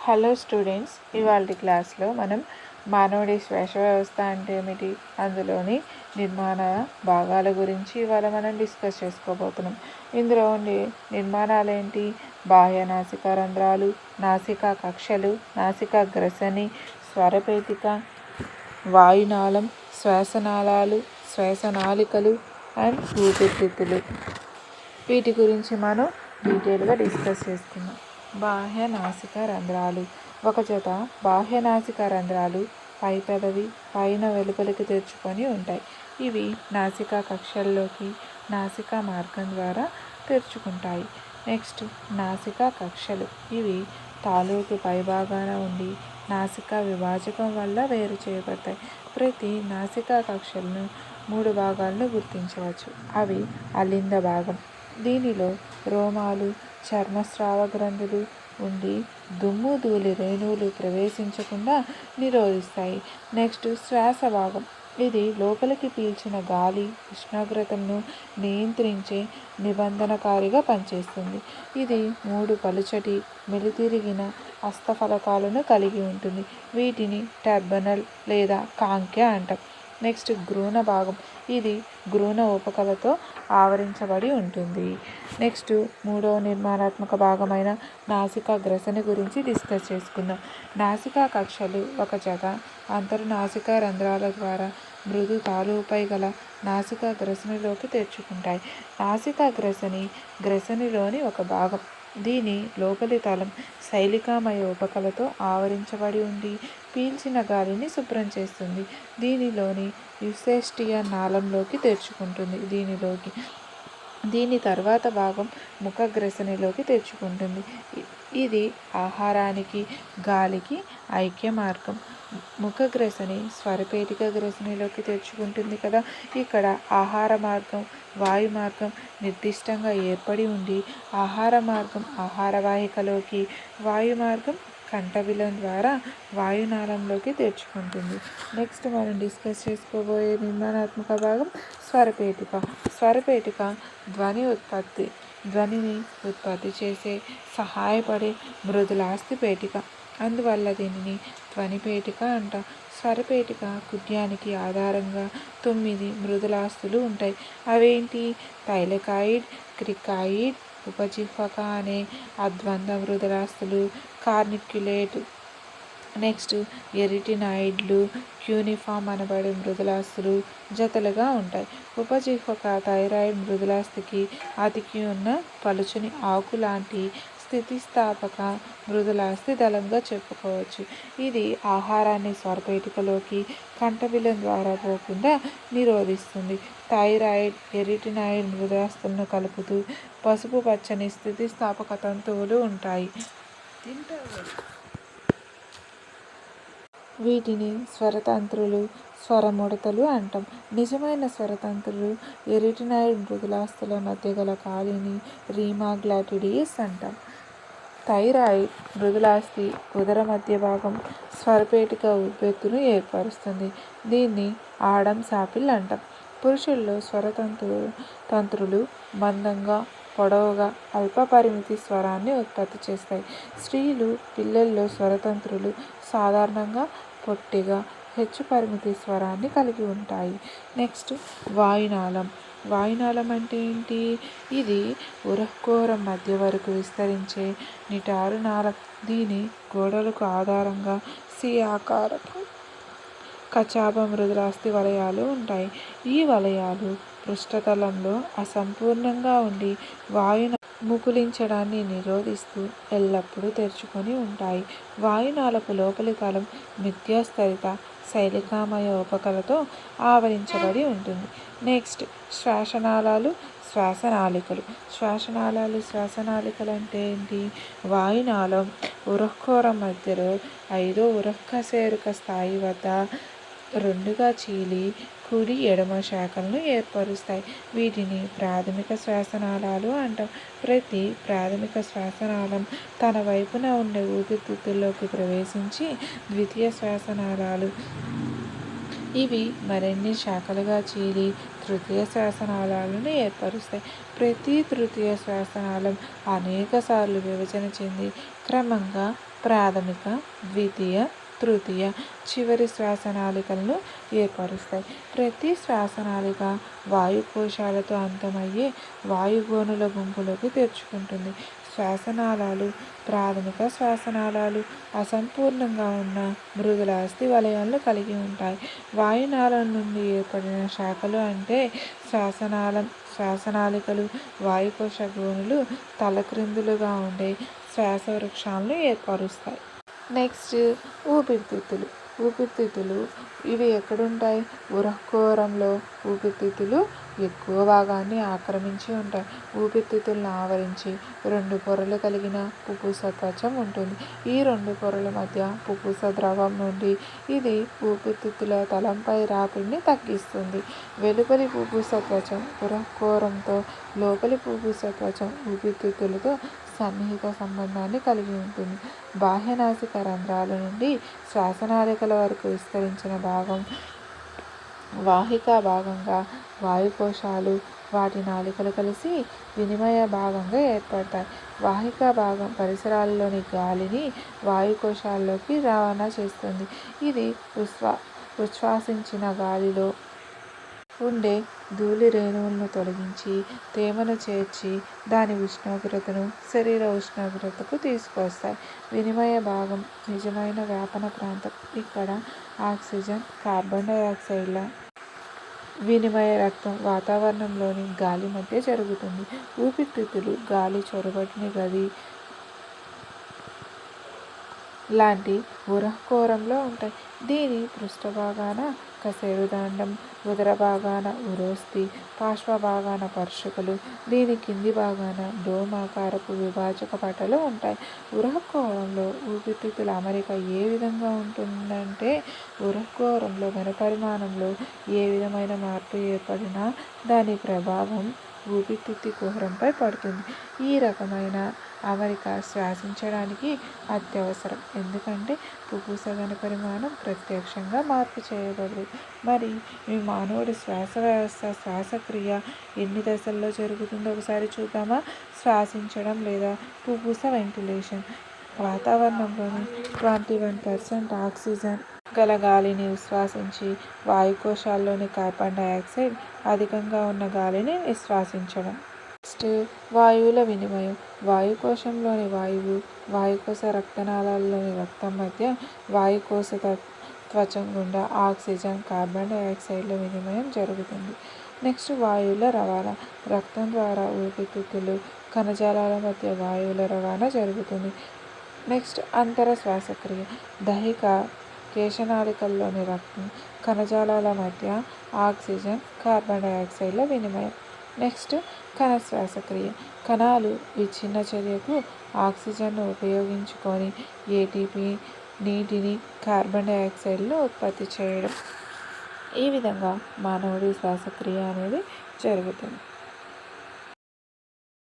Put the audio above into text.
Hello students ఇవాళ క్లాస్లో మనం మానవుడి శ్వాస వ్యవస్థ అంటే ఏమిటి? అందులోని నిర్మాణ భాగాల గురించి ఇవాళ మనం డిస్కస్ చేసుకోబోతున్నాం. ఇందులో ఉండే నిర్మాణాలు ఏంటి బాహ్య నాసిక రంధ్రాలు నాసికా కక్షలు నాసికా గ్రసని స్వరపేతిక వాయునాళం శ్వాసనాళాలు శ్వాసనాళికలు అండ్ ఊపిరితిత్తులు వీటి గురించి మనం డీటెయిల్గా డిస్కస్ చేసుకుందాం. బాహ్య నాసిక రంధ్రాలు. ఒక జత బాహ్య నాసిక రంధ్రాలు పై పెదవి పైన వెలుపలికి తెరుచుకొని ఉంటాయి. ఇవి నాసికా కక్షల్లోకి నాసికా మార్గం ద్వారా తెరుచుకుంటాయి. నెక్స్ట్ నాసికా కక్షలు ఇవి తాలూకు పైభాగాన ఉండి నాసికా విభాజకం వల్ల వేరు చేయబడతాయి. ప్రతి నాసికా కక్షలను మూడు భాగాలను గుర్తించవచ్చు. అవి అలింద భాగం. దీనిలో రోమాలు చర్మస్రావ గ్రంథులు ఉండి దుమ్ము ధూళి రేణువులు ప్రవేశించకుండా నిరోధిస్తాయి. నెక్స్ట్ శ్వాస భాగం ఇది లోపలికి పీల్చిన గాలి ఉష్ణోగ్రతను నియంత్రించే నిబంధనకారిగా పనిచేస్తుంది. ఇది మూడు పలుచటి మెలితిరిగిన హస్తఫలకాలను కలిగి ఉంటుంది. వీటిని టర్బనల్ లేదా కాంక్య అంటాం. నెక్స్ట్ గ్రూణ భాగం. ఇది గ్రూణ ఉపకలతో ఆవరించబడి ఉంటుంది. నెక్స్ట్ మూడవ నిర్మాణాత్మక భాగమైన నాసికా గ్రసని గురించి డిస్కస్ చేసుకుందాం. నాసికా కక్షలు ఒక జత. అంతర్నాసికా రంధ్రాల ద్వారా మృదు తాలుపై గల నాసికా గ్రసనిలోకి తెచ్చుకుంటాయి. నాసికా గ్రసని గ్రసనిలోని ఒక భాగం. దీని లోపలి తలం శైలికామయ ఉపకలతో ఆవరించబడి ఉండి పీల్చిన గాలిని శుభ్రం చేస్తుంది. దీనిలోని యుసేస్టియా నాళంలోకి తెరుచుకుంటుంది. దీనిలోకి దీని తర్వాత భాగం ముఖగ్రసనిలోకి తెరుచుకుంటుంది. ఇది ఆహారానికి గాలికి ఐక్య మార్గం ముఖగ్రసని స్వరపేటిక గ్రసనిలోకి తెచ్చుకుంటుంది కదా. ఇక్కడ ఆహార మార్గం వాయు మార్గం నిర్దిష్టంగా ఏర్పడి ఉండి ఆహార మార్గం ఆహార వాహికలోకి వాయు మార్గం కంఠబిలం ద్వారా వాయునాళంలోకి తెచ్చుకుంటుంది నెక్స్ట్ మనం డిస్కస్ చేసుకోబోయే నిర్మాణాత్మక భాగం స్వరపేటిక. స్వరపేటిక ధ్వని ఉత్పత్తి. ధ్వనిని ఉత్పత్తి చేసే సహాయపడే మృదులాస్తి పేటిక. అందువల్ల దీనిని ధ్వనిపేటిక అంట. స్వరపేటిక కుద్యానికి ఆధారంగా తొమ్మిది మృదులాస్తులు ఉంటాయి. అవేంటి? థైలకాయిడ్ క్రికాయిడ్ ఉపజిహ్వక అనే అద్వంద మృదులాస్తులు కార్నిక్యులేట్ నెక్స్ట్ ఎరిటినాయిడ్లు క్యూనిఫామ్ అనబడే మృదులాస్తులు జతలుగా ఉంటాయి. ఉపజీవక థైరాయిడ్ మృదులాస్థికి అతికి ఉన్న పలుచని ఆకు లాంటి స్థితిస్థాపక మృదులాస్థి దళంగా చెప్పుకోవచ్చు. ఇది ఆహారాన్ని స్వర్పేటికలోకి కంఠబిలం ద్వారా పోకుండా నిరోధిస్తుంది. థైరాయిడ్ ఎరిటినాయిడ్ మృదులాస్తులను కలుపుతూ పసుపు పచ్చని స్థితిస్థాపక తంతువులు ఉంటాయి. వీటిని స్వరతంత్రులు స్వరముడతలు అంటాం. నిజమైన స్వరతంత్రులు ఎరిటినాయిడ్ మృదులాస్తుల మధ్య గల ఖాళీని రీమాగ్లాటిడియస్ అంటాం. థైరాయిడ్ మృదులాస్థి ఉదర మధ్య భాగం స్వరపేటిక ఉబ్బెత్తును ఏర్పరుస్తుంది. దీన్ని ఆడం సాపిల్ అంటాం. పురుషుల్లో స్వరతంతు తంత్రులు మందంగా పొడవుగా అల్ప పరిమితి స్వరాన్ని ఉత్పత్తి చేస్తాయి. స్త్రీలు పిల్లల్లో స్వరతంత్రులు సాధారణంగా పొట్టిగా హెచ్చు పరిమితి స్వరాన్ని కలిగి ఉంటాయి. నెక్స్ట్ వాయునాళం. వాయునాళం అంటే ఏంటి ఇది ఉరహ్కోరం మధ్య వరకు విస్తరించే నిటారు నాళం. దీని గోడలకు ఆధారంగా సి ఆకారపు కచాప మృదులాస్తి వలయాలు ఉంటాయి. ఈ వలయాలు పృష్ఠతలంలో అసంపూర్ణంగా ఉండి వాయున ముకులించడాన్ని నిరోధిస్తూ ఎల్లప్పుడూ తెరుచుకొని ఉంటాయి. వాయునాళపు లోపలి తలం మిథ్యాస్తరిత శైలికామయ ఉపకలతో ఆవరించబడి ఉంటుంది. నెక్స్ట్ శ్వాసనాళాలు శ్వాసనాళికలు. శ్వాసనాళాలు శ్వాసనాళికలు అంటే ఏంటి? వాయునాళం ఉరహ్కోరం మధ్యలో ఐదో ఉరహ్కశేరుక స్థాయి వద్ద రెండుగా చీలి కుడి ఎడమ శాఖలను ఏర్పరుస్తాయి. వీటిని ప్రాథమిక శ్వాసనాళాలు అంటాం. ప్రతి ప్రాథమిక శ్వాసనాళం తన వైపున ఉండే ఊపిరితిత్తుల్లోకి ప్రవేశించి ద్వితీయ శ్వాసనాళాలు. ఇవి మరిన్ని శాఖలుగా చీలి తృతీయ శ్వాసనాళాలను ఏర్పరుస్తాయి. ప్రతి తృతీయ శ్వాసనాళం అనేక సార్లు విభజన చెంది క్రమంగా ప్రాథమిక ద్వితీయ తృతీయ చివరి శ్వాసనాళికలను ఏర్పరుస్తాయి. ప్రతి శ్వాసనాళిక వాయుకోశాలతో అంతమయ్యే వాయుగోనుల గుంపులోకి తెరుచుకుంటుంది. శ్వాసనాళాలు ప్రాథమిక శ్వాసనాళాలు అసంపూర్ణంగా ఉన్న మృదుల అస్థి వలయాలను కలిగి ఉంటాయి. వాయునాళం నుండి ఏర్పడిన శాఖలు అంటే శ్వాసనాళం శ్వాసనాళికలు వాయుకోశ గోనులు తలక్రిందులుగా ఉండే శ్వాస వృక్షాలను ఏర్పరుస్తాయి. నెక్స్ట్ ఊపిరితిత్తులు. ఊపిరితిత్తులు ఇవి ఎక్కడుంటాయి? ఉరహకోరంలో ఊపిరితిత్తులు ఎక్కువ భాగాన్ని ఆక్రమించి ఉంటాయి. ఊపిరితిత్తులను ఆవరించి రెండు పొరలు కలిగిన పుపూస త్వచం ఉంటుంది. ఈ రెండు పొరల మధ్య పుపూస ద్రవం నుండి ఇది ఊపిరితిత్తుల తలంపై రాపిడిని తగ్గిస్తుంది. వెలుపలి పుపూస త్వచం ఉరహకోరంతో లోపలి పుపూస త్వచం ఊపిరితిత్తులతో సన్నిహిత సంబంధాన్ని కలిగి ఉంటుంది. బాహ్యనాసిక రంధ్రాల నుండి శ్వాసనాళికల వరకు విస్తరించిన భాగం వాహిక భాగంగా వాయుకోశాలు వాటి నాళికలు కలిసి వినిమయ భాగంగా ఏర్పడతాయి. వాహిక భాగం పరిసరాల్లోని గాలిని వాయుకోశాల్లోకి రవాణా చేస్తుంది. ఇది ఉశ్వా ఉచ్ఛ్వాసించిన గాలిలో ఉండే ధూళి రేణువులను తొలగించి తేమను చేర్చి దాని ఉష్ణోగ్రతను శరీర ఉష్ణోగ్రతకు తీసుకొస్తాయి వినిమయ భాగం నిజమైన వ్యాపన ప్రాంతం. ఇక్కడ ఆక్సిజన్ కార్బన్ డైఆక్సైడ్ల వినిమయ రక్తం వాతావరణంలోని గాలి మధ్య జరుగుతుంది. ఊపిరితిత్తులు గాలి చొరబడిన గది లాంటి ఉరహకోరంలో ఉంటాయి. దీని పృష్ఠభాగాన కసేరుదాండం ఉదర భాగాన ఉరోస్తి పార్శ్వభాగాన పర్షకులు దీని కింది భాగాన డోమాకారపు విభాజక పటలు ఉంటాయి. ఉరహకోరంలో ఊపిరితిత్తుల అమరిక ఏ విధంగా ఉంటుందంటే ఉరహకోరంలో ఘనపరిమాణంలో ఏ విధమైన మార్పు ఏర్పడినా దాని ప్రభావం ఊపిరితిత్తి కుహరంపై పడుతుంది. ఈ రకమైన అమరిక శ్వాసించడానికి అత్యవసరం. ఎందుకంటే పుప్పుస పరిమాణం ప్రత్యక్షంగా మార్పు చేయబడదు. మరి ఈ మానవుడి శ్వాస వ్యవస్థ శ్వాసక్రియ ఎన్ని దశల్లో జరుగుతుందో ఒకసారి చూద్దామా? శ్వాసించడం లేదా పువ్వుస వెంటిలేషన్. వాతావరణంలోని ట్వంటీ వన్ పర్సెంట్ ఆక్సిజన్ గల గాలిని విశ్వాసించి వాయుకోశాల్లోని కార్బన్ డైఆక్సైడ్ అధికంగా ఉన్న గాలిని విశ్వాసించడం నెక్స్ట్ వాయువుల వినిమయం వాయుకోశంలోని వాయువు వాయుకోశ రక్తనాళాల్లోని రక్తం మధ్య వాయుకోశ త్వచం గుండా ఆక్సిజన్ కార్బన్ డైఆక్సైడ్ల వినిమయం జరుగుతుంది. నెక్స్ట్ వాయువుల రవాణా. రక్తం ద్వారా ఊపిరితిత్తులు కణజాలాల మధ్య వాయువుల రవాణా జరుగుతుంది. నెక్స్ట్ అంతర శ్వాసక్రియ. దైహిక కేశనాళికల్లోని రక్తం కణజాలాల మధ్య ఆక్సిజన్ కార్బన్ డైఆక్సైడ్ల వినిమయం. నెక్స్ట్ కణ శ్వాసక్రియ కణాలు విచ్ఛిన్న చర్యకు ఆక్సిజన్ను ఉపయోగించుకొని ఏటీపీ నీటిని కార్బన్ డైఆక్సైడ్లో ఉత్పత్తి చేయడం. ఈ విధంగా మానవుడి శ్వాసక్రియ అనేది జరుగుతుంది.